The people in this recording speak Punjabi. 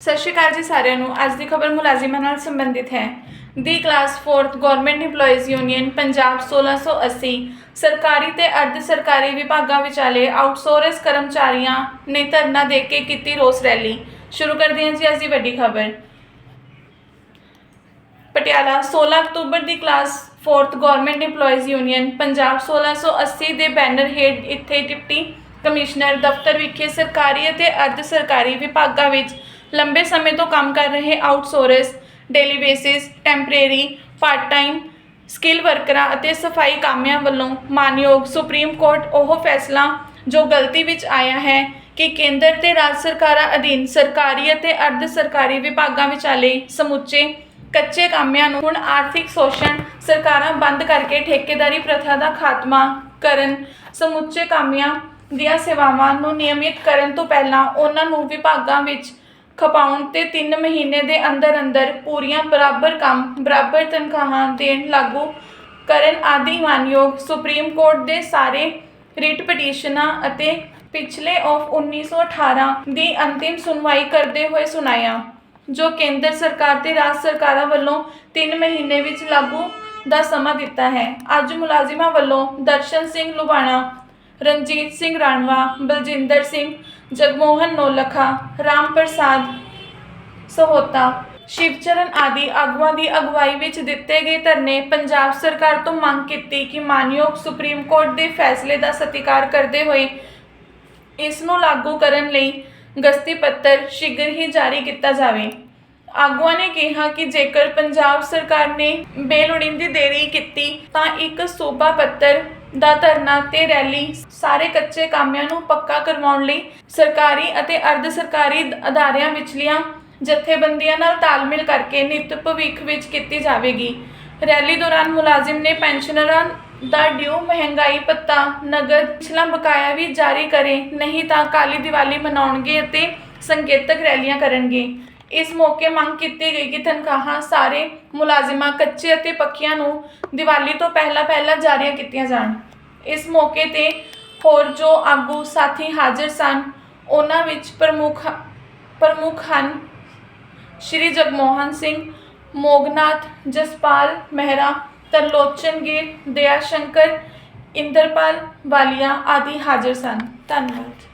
ਸਤਿ ਸ਼੍ਰੀ ਅਕਾਲ ਜੀ ਸਾਰਿਆਂ ਨੂੰ। ਅੱਜ ਦੀ ਖਬਰ ਮੁਲਾਜ਼ਮਾਂ ਨਾਲ ਸੰਬੰਧਿਤ ਹੈ। ਦੀ class 4th government EMPLOYEES union Punjab 1680 ਸਰਕਾਰੀ ਤੇ ਅਰਧ ਸਰਕਾਰੀ ਵਿਭਾਗਾਂ ਵਿਚਾਲੇ ਆਊਟਸੋਰਸ ਕਰਮਚਾਰੀਆਂ ਨੇ ਧਰਨਾ ਦੇ ਕੇ ਕੀਤੀ ਰੋਸ ਰੈਲੀ। ਸ਼ੁਰੂ ਕਰਦੇ ਹਾਂ ਜੀ ਅੱਜ ਦੀ ਵੱਡੀ ਖਬਰ। ਪਟਿਆਲਾ 16 ਅਕਤੂਬਰ ਦੀ class 4th government EMPLOYEES union Punjab 1680 ਦੇ ਬੈਨਰ ਹੇਠ ਇੱਥੇ ਡਿਪਟੀ ਕਮਿਸ਼ਨਰ ਦਫ਼ਤਰ ਵਿਖੇ ਸਰਕਾਰੀ ਅਤੇ ਅਰਧ ਸਰਕਾਰੀ ਵਿਭਾਗਾਂ ਵਿੱਚ ਲੰਬੇ ਸਮੇਂ ਤੋਂ ਕੰਮ ਕਰ ਰਹੇ outsource daily basis temporary part time skill ਵਰਕਰਾਂ ਅਤੇ ਸਫ਼ਾਈ ਕਾਮਿਆਂ ਵੱਲੋਂ ਮਾਨਯੋਗ ਸੁਪਰੀਮ ਕੋਰਟ ਉਹ ਫੈਸਲਾ ਜੋ ਗਲਤੀ ਵਿੱਚ ਆਇਆ ਹੈ ਕਿ ਕੇਂਦਰ ਤੇ ਰਾਜ ਸਰਕਾਰਾਂ ਅਧੀਨ ਸਰਕਾਰੀ ਅਤੇ ਅਰਧ ਸਰਕਾਰੀ ਵਿਭਾਗਾਂ ਵਿਚਾਲੇ ਸਮੁੱਚੇ ਕੱਚੇ ਕਾਮਿਆਂ ਨੂੰ ਹੁਣ ਆਰਥਿਕ ਸ਼ੋਸ਼ਣ ਸਰਕਾਰਾਂ ਬੰਦ ਕਰਕੇ ਠੇਕੇਦਾਰੀ ਪ੍ਰਥਾ ਦਾ ਖਾਤਮਾ ਕਰਨ, ਸਮੁੱਚੇ ਕਾਮਿਆਂ ਦੀਆਂ ਸੇਵਾਵਾਂ ਨੂੰ ਨਿਯਮਿਤ ਕਰਨ ਤੋਂ ਪਹਿਲਾਂ ਉਹਨਾਂ ਨੂੰ ਵਿਭਾਗਾਂ ਵਿੱਚ ਖਪਾਉਣ ਤੇ 3 ਮਹੀਨੇ ਦੇ ਅੰਦਰ ਅੰਦਰ ਪੂਰੀਆਂ ਬਰਾਬਰ ਕੰਮ, ਬਰਾਬਰ ਤਨਖਾਹਾਂ ਦੇਣ ਲਾਗੂ ਕਰਨ ਆਦਿ ਮਾਨਯੋਗ ਸੁਪਰੀਮ ਕੋਰਟ ਦੇ ਸਾਰੇ ਰਿਟ ਪਟੀਸ਼ਨਾਂ ਅਤੇ ਪਿਛਲੇ ਆਫ 1918 ਦੀ ਅੰਤਿਮ ਸੁਣਵਾਈ ਕਰਦੇ ਹੋਏ ਸੁਣਾਇਆ, ਜੋ ਕੇਂਦਰ ਸਰਕਾਰ ਤੇ ਰਾਜ ਸਰਕਾਰਾਂ ਵੱਲੋਂ 3 ਮਹੀਨੇ ਵਿੱਚ ਲਾਗੂ ਦਾ ਸਮਾਂ ਦਿੱਤਾ ਹੈ। ਅੱਜ ਮੁਲਾਜ਼ਮਾਂ ਵੱਲੋਂ ਦਰਸ਼ਨ ਸਿੰਘ ਲੁਬਾਣਾ ਰਣਜੀਤ ਸਿੰਘ ਰਾਣਵਾ, ਬਲਜਿੰਦਰ ਸਿੰਘ ਜਗਮੋਹਨ ਨੋਲਖਾ ਰਾਮ ਪ੍ਰਸਾਦ ਸਹੋਤਾ, ਸ਼ਿਵਚਰਨ ਆਦਿ ਆਗੂਆਂ ਦੀ ਅਗਵਾਈ ਵਿੱਚ ਦਿੱਤੇ ਗਏ ਧਰਨੇ ਪੰਜਾਬ ਸਰਕਾਰ ਤੋਂ ਮੰਗ ਕੀਤੀ ਕਿ ਮਾਨਯੋਗ ਸੁਪਰੀਮ ਕੋਰਟ ਦੇ ਫੈਸਲੇ ਦਾ ਸਤਿਕਾਰ ਕਰਦੇ ਹੋਏ ਇਸ ਨੂੰ ਲਾਗੂ ਕਰਨ ਲਈ ਗਸਤੀ ਪੱਤਰ ਸ਼ੀਘਰ ਹੀ ਜਾਰੀ ਕੀਤਾ ਜਾਵੇ। ਆਗੂਆਂ ਨੇ ਕਿਹਾ ਕਿ ਜੇਕਰ ਪੰਜਾਬ ਸਰਕਾਰ ਨੇ ਬੇਲੋੜੀਂਦੀ ਦੇਰੀ ਕੀਤੀ ਤਾਂ ਇੱਕ ਸੂਬਾ ਪੱਤਰ ਦਾ ਧਰਨਾ ਤੇ ਰੈਲੀ ਸਾਰੇ ਕੱਚੇ ਕਾਮਿਆਂ ਨੂੰ ਪੱਕਾ ਕਰਵਾਉਣ ਲਈ ਸਰਕਾਰੀ ਅਤੇ ਅਰਧ ਸਰਕਾਰੀ ਅਦਾਰਿਆਂ ਵਿਚਲੀਆਂ ਜਥੇਬੰਦੀਆਂ ਨਾਲ ਤਾਲਮੇਲ ਕਰਕੇ ਨਿਤ ਭਵਿੱਖ ਵਿੱਚ ਕੀਤੀ ਜਾਵੇਗੀ। ਰੈਲੀ ਦੌਰਾਨ ਮੁਲਾਜ਼ਮ ਨੇ ਪੈਨਸ਼ਨਰਾਂ ਦਾ ਡਿਊ, ਮਹਿੰਗਾਈ ਭੱਤਾ, ਨਗਦ ਪਿਛਲਾ ਬਕਾਇਆ ਵੀ ਜਾਰੀ ਕਰੇ, ਨਹੀਂ ਤਾਂ ਕਾਲੀ ਦੀਵਾਲੀ ਮਨਾਉਣਗੇ ਅਤੇ ਸੰਕੇਤਕ ਰੈਲੀਆਂ ਕਰਨਗੇ। ਇਸ ਮੌਕੇ ਮੰਗ ਕੀਤੀ ਗਈ ਕਿ ਤਨਖਾਹਾਂ ਸਾਰੇ ਮੁਲਾਜ਼ਮਾਂ, ਕੱਚੇ ਅਤੇ ਪੱਕੀਆਂ ਨੂੰ ਦੀਵਾਲੀ ਤੋਂ ਪਹਿਲਾਂ ਪਹਿਲਾਂ ਜਾਰੀਆਂ ਕੀਤੀਆਂ ਜਾਣ। ਇਸ ਮੌਕੇ ਤੇ ਹੋਰ ਜੋ ਆਗੂ ਸਾਥੀ ਹਾਜ਼ਰ ਸਨ, ਉਹਨਾਂ ਵਿੱਚ ਪ੍ਰਮੁੱਖ ਪ੍ਰਮੁੱਖ ਹਨ ਸ਼੍ਰੀ ਜਗਮੋਹਨ ਸਿੰਘ, ਮੋਗਨਾਥ, ਜਸਪਾਲ ਮਹਿਰਾ, ਤਰਲੋਚਨ ਗਿਰ ਦਇਆ ਸ਼ੰਕਰ, ਇੰਦਰਪਾਲ ਵਾਲੀਆ ਆਦਿ ਹਾਜ਼ਰ ਸਨ। ਧੰਨਵਾਦ।